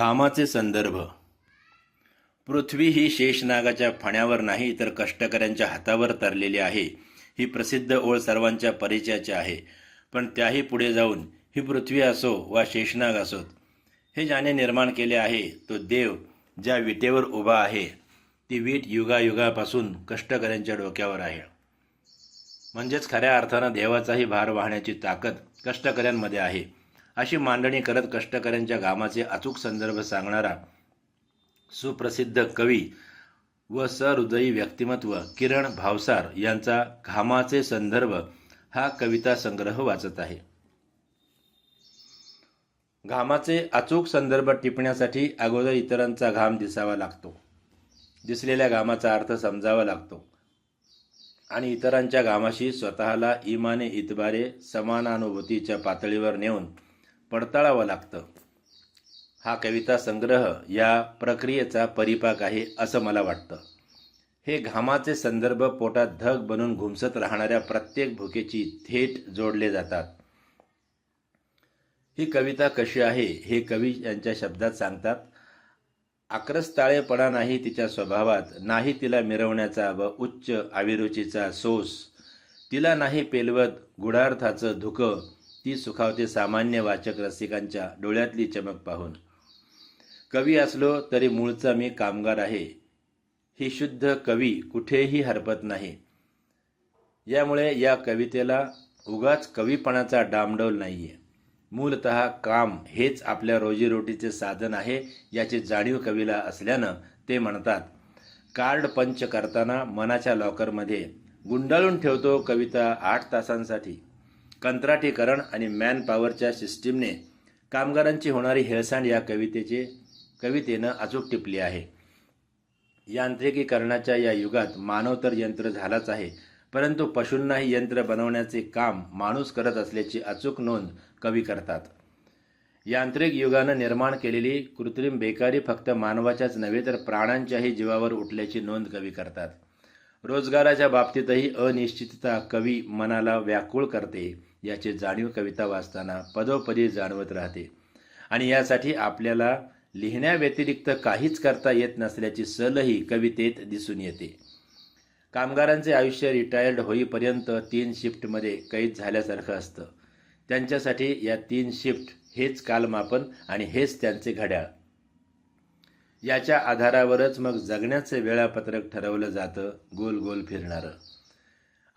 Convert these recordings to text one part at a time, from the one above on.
घामाचे संदर्भ. पृथ्वी ही शेषनागाच्या फण्यावर नाही तर कष्टकऱ्यांच्या हातावर तरलेली आहे. ही प्रसिद्ध ओळ सर्वांच्या परिचयाची आहे. पण त्याही पुढे जाऊन ही पृथ्वी असो वा शेषनाग असोत हे ज्याने निर्माण केले आहे तो देव ज्या विटेवर उभा आहे ती वीट युगायुगापासून कष्टकऱ्यांच्या डोक्यावर आहे. म्हणजेच खऱ्या अर्थानं देवाचाही भार वाहण्याची ताकद कष्टकऱ्यांमध्ये आहे. अशी मांडणी करत कष्टकऱ्यांच्या घामाचे अचूक संदर्भ सांगणारा सुप्रसिद्ध कवी व सहृदयी व्यक्तिमत्व किरण भावसार यांचा घामाचे संदर्भ हा कविता संग्रह वाचत आहे. घामाचे अचूक संदर्भ टिपण्यासाठी अगोदर इतरांचा घाम दिसावा लागतो. दिसलेल्या घामाचा अर्थ समजावा लागतो. आणि इतरांच्या घामाशी स्वतःला इमाने इतबारे समानानुभूतीच्या पातळीवर नेऊन पडताळावं लागतं. हा कविता संग्रह या प्रक्रियेचा परिपाक आहे असं मला वाटतं. हे घामाचे संदर्भ पोटात धग बनून घुमसत राहणाऱ्या प्रत्येक भुकेची थेट जोडले जातात. ही कविता कशी आहे हे कवी यांच्या शब्दात सांगतात आक्रस्ताळेपणा नाही तिच्या स्वभावात नाही तिला मिरवण्याचा व उच्च अभिरुचीचा सोस. तिला नाही पेलवत गुढार्थाचं धुकं ती सुखावते सामान्य वाचक रसिकांच्या डोळ्यातली चमक पाहून कवी असलो तरी मूळचा मी कामगार आहे. ही शुद्ध कवी कुठेही हरपत नाही. यामुळे या कवितेला उगाच कवीपणाचा डामडौल आहे मूलत काम हेच आपल्या रोजीरोटीचे साधन आहे याची जाणीव कवीला असल्यानं ते म्हणतात कार्ड पंच करताना मनाच्या लॉकरमध्ये गुंडाळून ठेवतो कविता आठ तासांसाठी. कंत्राटीकरण आणि मॅनपॉवरच्या सिस्टीमने कामगारांची होणारी हेळसांड या कवितेचे कवितेनं अचूक टिपली आहे. यांत्रिकीकरणाच्या या युगात मानव तर यंत्र झालाच आहे परंतु पशूंनाही यंत्र बनवण्याचे काम माणूस करत असल्याची अचूक नोंद कवी करतात. यांत्रिक युगानं निर्माण केलेली कृत्रिम बेकारी फक्त मानवाच्याच नव्हे तर प्राण्यांच्याही जीवावर उठल्याची नोंद कवी करतात. रोजगाराच्या बाबतीतही अनिश्चितता कवी मनाला व्याकुळ करते याची जाणीव कविता वाचताना पदोपदी जाणवत राहते. आणि यासाठी आपल्याला लिहिण्याव्यतिरिक्त काहीच करता येत नसल्याची सलही कवितेत दिसून येते. कामगारांचे आयुष्य रिटायर्ड होईपर्यंत तीन शिफ्टमध्ये कैद झाल्यासारखं असतं. त्यांच्यासाठी या तीन शिफ्ट हेच कालमापन आणि हेच त्यांचे घड्याळ. याच्या आधारावरच मग जगण्याचे वेळापत्रक ठरवलं जातं गोल गोल फिरणारं.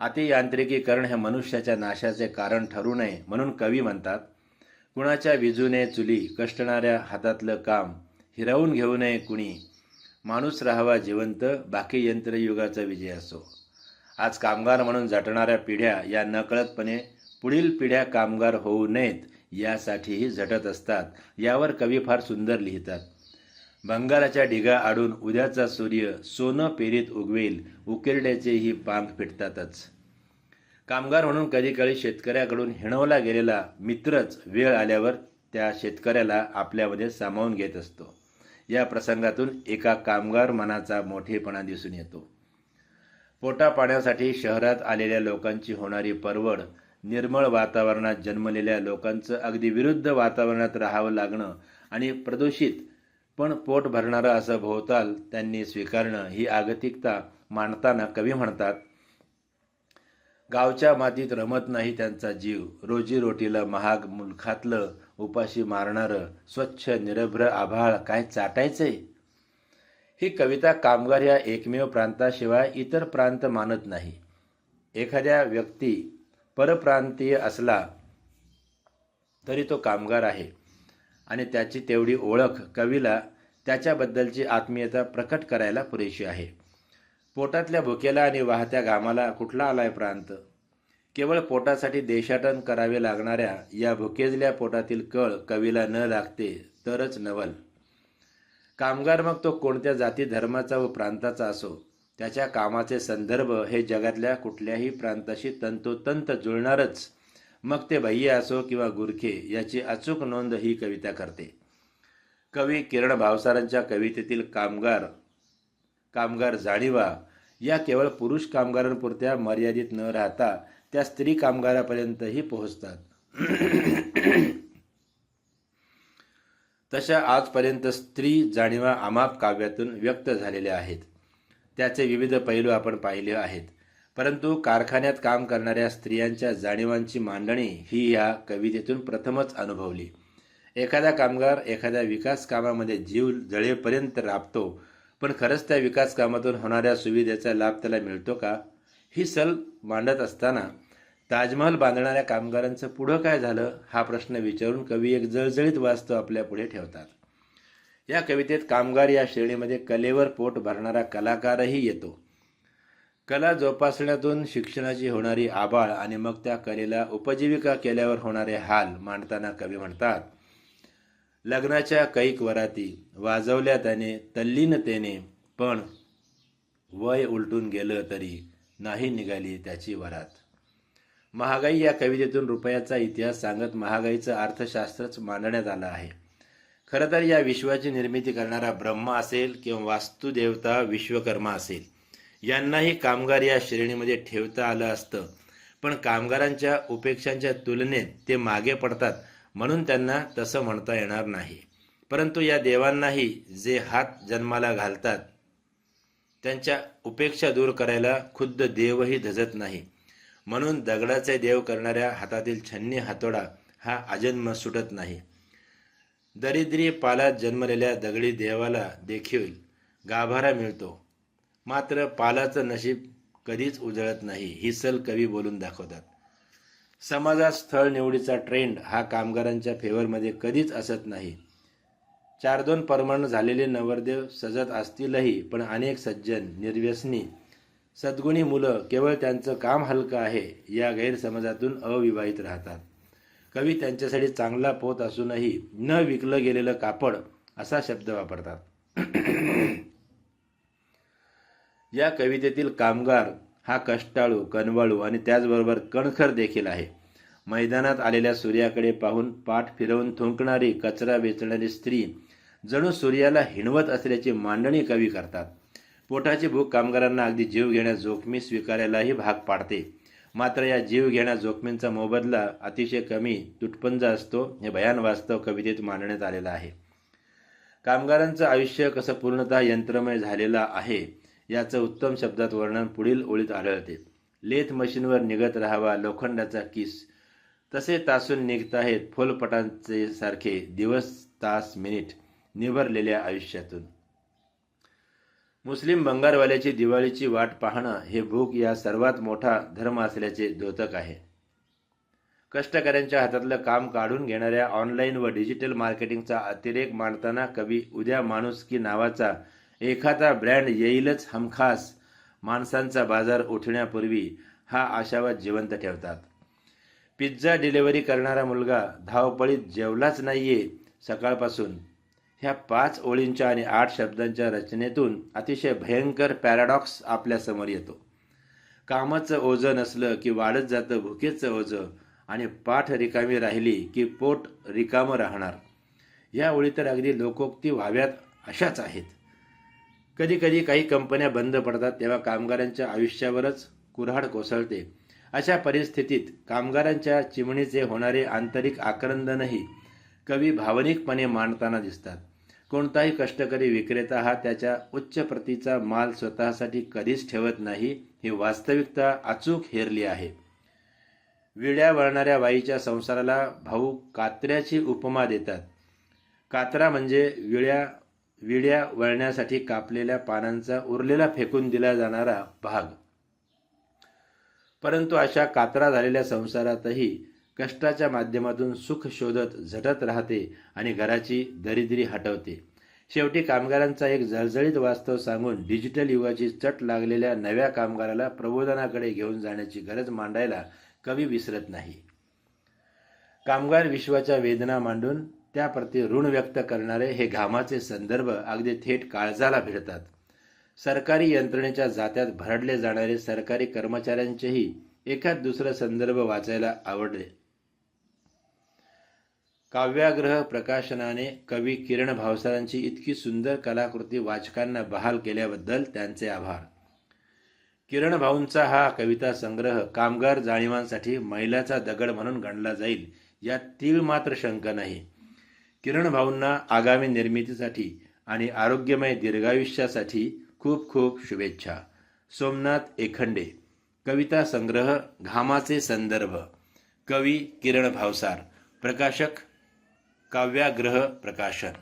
अतियांत्रिकीकरण हे मनुष्याच्या नाशाचे कारण ठरू नये म्हणून कवी म्हणतात कुणाच्या विजूने चुली कष्टणाऱ्या हातातलं काम हिरावून घेऊ नये कुणी. माणूस राहावा जिवंत बाकी यंत्रयुगाचा विजय असो. आज कामगार म्हणून झटणाऱ्या पिढ्या या नकळतपणे पुढील पिढ्या कामगार होऊ नयेत यासाठीही झटत असतात. यावर कवी फार सुंदर लिहितात. बंगालाच्या ढिगा आडून उद्याचा सूर्य सोनं पेरीत उगवेल उकिरड्याचेही पांग फिटतातच कामगार म्हणून कधीकाळी शेतकऱ्याकडून हिणवला गेलेला मित्रच वेळ आल्यावर त्या शेतकऱ्याला आपल्यामध्ये सामावून घेत असतो. या प्रसंगातून एका कामगार मनाचा मोठेपणा दिसून येतो. पोटा पाण्यासाठी शहरात आलेल्या लोकांची होणारी परवड निर्मळ वातावरणात जन्मलेल्या लोकांचं अगदी विरुद्ध वातावरणात राहावं लागणं आणि प्रदूषित पण पोट भरणारं असं भोवताल त्यांनी स्वीकारणं ही आगतिकता मांडताना कवी म्हणतात गावच्या मातीत रमत नाही त्यांचा जीव. रोजीरोटीला महाग मुलखातलं उपाशी मारणारं स्वच्छ निरभ्र आभाळ काय चाटायचंय ही कविता कामगार या एकमेव प्रांताशिवाय इतर प्रांत मानत नाही. एखाद्या व्यक्ती परप्रांतीय असला तरी तो कामगार आहे. आणि त्याची तेवढी ओळख कवीला त्याच्याबद्दलची आत्मीयता प्रकट करायला पुरेशी आहे. पोटातल्या भुकेला आणि वाहत्या घामाला कुठला आलाय प्रांत? केवळ पोटासाठी देशाटन करावे लागणाऱ्या या भुकेजल्या पोटातील कळ कवीला न लागते तरच नवल. कामगार मग तो कोणत्या जाती धर्माचा व प्रांताचा असो त्याच्या कामाचे संदर्भ हे जगातल्या कुठल्याही प्रांताशी तंतोतंत जुळणारच. मग ते भैय्य असो किंवा गुरखे याची अचूक नोंद ही कविता करते. कवी किरण भावसारांच्या कवितेतील कामगार कामगार जाणीवा या केवळ पुरुष कामगारांपुरत्या मर्यादित न राहता त्या स्त्री कामगारापर्यंतही पोहोचतात. तशा आजपर्यंत स्त्री जाणीवा आमाप काव्यातून व्यक्त झालेल्या आहेत. त्याचे विविध पैलू आपण पाहिले आहेत. परंतु कारखान्यात काम करणाऱ्या स्त्रियांच्या जाणीवांची मांडणी ही या कवितेतून प्रथमच अनुभवली. एखादा कामगार एखाद्या विकास कामामध्ये जीव जळेपर्यंत राबतो पण खरंच त्या विकास कामातून होणाऱ्या सुविधेचा लाभ त्याला मिळतो का? ही सल मांडत असताना ताजमहल बांधणाऱ्या कामगारांचं पुढं काय झालं हा प्रश्न विचारून कवी एक जळजळीत वास्तव आपल्या पुढे ठेवतात. या कवितेत कामगार या श्रेणीमध्ये कलेवर पोट भरणारा कलाकारही येतो. कला जोपासण्यातून शिक्षणाची होणारी आबाळ आणि मग त्या कलेला उपजीविका केल्यावर होणारे हाल मांडताना कवी म्हणतात लग्नाच्या कैक वराती वाजवल्या त्याने तल्लीनतेने पण वय उलटून गेलं तरी नाही निघाली त्याची वरात. महागाई या कवितेतून रुपयाचा इतिहास सांगत महागाईचं अर्थशास्त्रच मांडण्यात आलं आहे. खरं तर या विश्वाची निर्मिती करणारा ब्रह्मा असेल किंवा वास्तुदेवता विश्वकर्मा असेल यांनाही कामगार या श्रेणीमध्ये ठेवता आलं असतं. पण कामगारांच्या उपेक्षांच्या तुलनेत ते मागे पडतात म्हणून त्यांना तसं म्हणता येणार नाही. परंतु या देवांनाही जे हात जन्माला घालतात त्यांच्या उपेक्षा दूर करायला खुद्द देवही धजत नाही. म्हणून दगडाचे देव करणाऱ्या हातातील छन्नी हातोडा हा अजन्म सुटत नाही. दरिद्री पालात जन्मलेल्या दगडी देवाला देखील गाभारा मिळतो. मात्र पालाचं नशीब कधीच उजळत नाही ही सल कवी बोलून दाखवतात. समाजात स्थळ निवडीचा ट्रेंड हा कामगारांच्या फेवरमध्ये कधीच असत नाही. चार दोन परमाण झालेले नवरदेव सजत असतीलही पण अनेक सज्जन निर्व्यसनी सद्गुणी मुलं केवळ त्यांचं काम हलकं आहे या गैरसमजातून अविवाहित राहतात. कवी त्यांच्यासाठी चांगला पोत असूनही न विकलं गेलेलं कापड असा शब्द वापरतात. या कवितेतील कामगार हा कष्टाळू कनवाळू आणि त्याचबरोबर कणखर देखील आहे. मैदानात आलेल्या सूर्याकडे पाहून पाठ फिरवून थुंकणारी कचरा वेचणारी स्त्री जणू सूर्याला हिणवत असल्याची मांडणी कवी करतात. पोटाची भूक कामगारांना अगदी जीव घेण्या जोखमी स्वीकारायलाही भाग पाडते. मात्र या जीव घेण्या जोखमींचा मोबदला अतिशय कमी तुटपंजा असतो हे भयान वास्तव कवितेत मांडण्यात आलेलं आहे. कामगारांचं आयुष्य कसं पूर्णतः यंत्रमय झालेलं आहे याचं उत्तम शब्दात वर्णन पुढील ओळीत आढळते. लेथ मशीनवर निघत राहावा लोखंडाचा किस. तसे तासून निघत आहेत फोलपटांचे सारखे दिवस तास मिनिट निभरलेल्या आयुष्यातून. मुस्लिम बंगारवाल्याची दिवाळीची वाट पाहणं हे भूक या सर्वात मोठा धर्म असल्याचे द्योतक आहे. कष्टकऱ्यांच्या हातातलं काम काढून घेणाऱ्या ऑनलाईन व डिजिटल मार्केटिंगचा अतिरेक मांडताना कवी उद्या माणुसकी नावाचा एखादा ब्रँड येईलच हमखास माणसांचा बाजार उठण्यापूर्वी हा आशावाद जिवंत ठेवतात. पिझ्झा डिलिव्हरी करणारा मुलगा धावपळीत जेवलाच नाहीये सकाळपासून. ह्या पाच ओळींच्या आणि आठ शब्दांच्या रचनेतून अतिशय भयंकर पॅराडॉक्स आपल्यासमोर येतो. कामाचं ओझं नसलं की वाढत जातं भुकेचं ओझं आणि पाठ रिकामी राहिली की पोट रिकामं राहणार. या ओळी तर अगदी लोकोक्ती व्हाव्यात अशाच आहेत. कधी कधी काही कंपन्या बंद पडतात तेव्हा कामगारांच्या आयुष्यावरच कुऱ्हाड कोसळते. अशा परिस्थितीत कामगारांच्या चिमणीचे होणारे आंतरिक आक्रंदनही कवी भावनिकपणे मांडताना दिसतात. कोणताही कष्टकरी विक्रेता हा त्याच्या उच्च प्रतीचा माल स्वतःसाठी कधीच ठेवत नाही ही वास्तविकता अचूक हेरली आहे. विड्या वळणाऱ्या वाईच्या संसाराला भाऊ कात्र्याची उपमा देतात. कात्रा म्हणजे विळ्या विड्या वळण्यासाठी कापलेल्या पानांचा उरलेला फेकून दिला जाणारा भाग. परंतु अशा कात्रा झालेल्या संसारातही कष्टाच्या माध्यमातून सुख शोधत झटत राहते आणि घराची दरिद्री हटवते. शेवटी कामगारांचा एक जळजळीत वास्तव सांगून डिजिटल युगाची चट लागलेल्या नव्या कामगाराला प्रबोधनाकडे घेऊन जाण्याची गरज मांडायला कवी विसरत नाही. कामगार विश्वाच्या वेदना मांडून त्याप्रती ऋण व्यक्त करणारे हे घामाचे संदर्भ अगदी थेट काळजाला भिडतात. सरकारी यंत्रणेच्या जात्यात भरडले जाणारे सरकारी कर्मचाऱ्यांचेही एखाद दुसरा संदर्भ वाचायला आवडले. काव्याग्रह प्रकाशनाने कवी किरण भावसारांची इतकी सुंदर कलाकृती वाचकांना बहाल केल्याबद्दल त्यांचे आभार. किरण भाऊंचा हा कविता संग्रह कामगार जाणीवांसाठी मैलाचा दगड म्हणून गणला जाईल यात तीळ मात्र शंका नाही. किरण भाऊंना आगामी निर्मितीसाठी आणि आरोग्यमय दीर्घायुष्यासाठी खूप खूप शुभेच्छा. सोमनाथ एखंडे. कविता संग्रह घामाचे संदर्भ. कवी किरण भावसार. प्रकाशक काव्याग्रह प्रकाशन.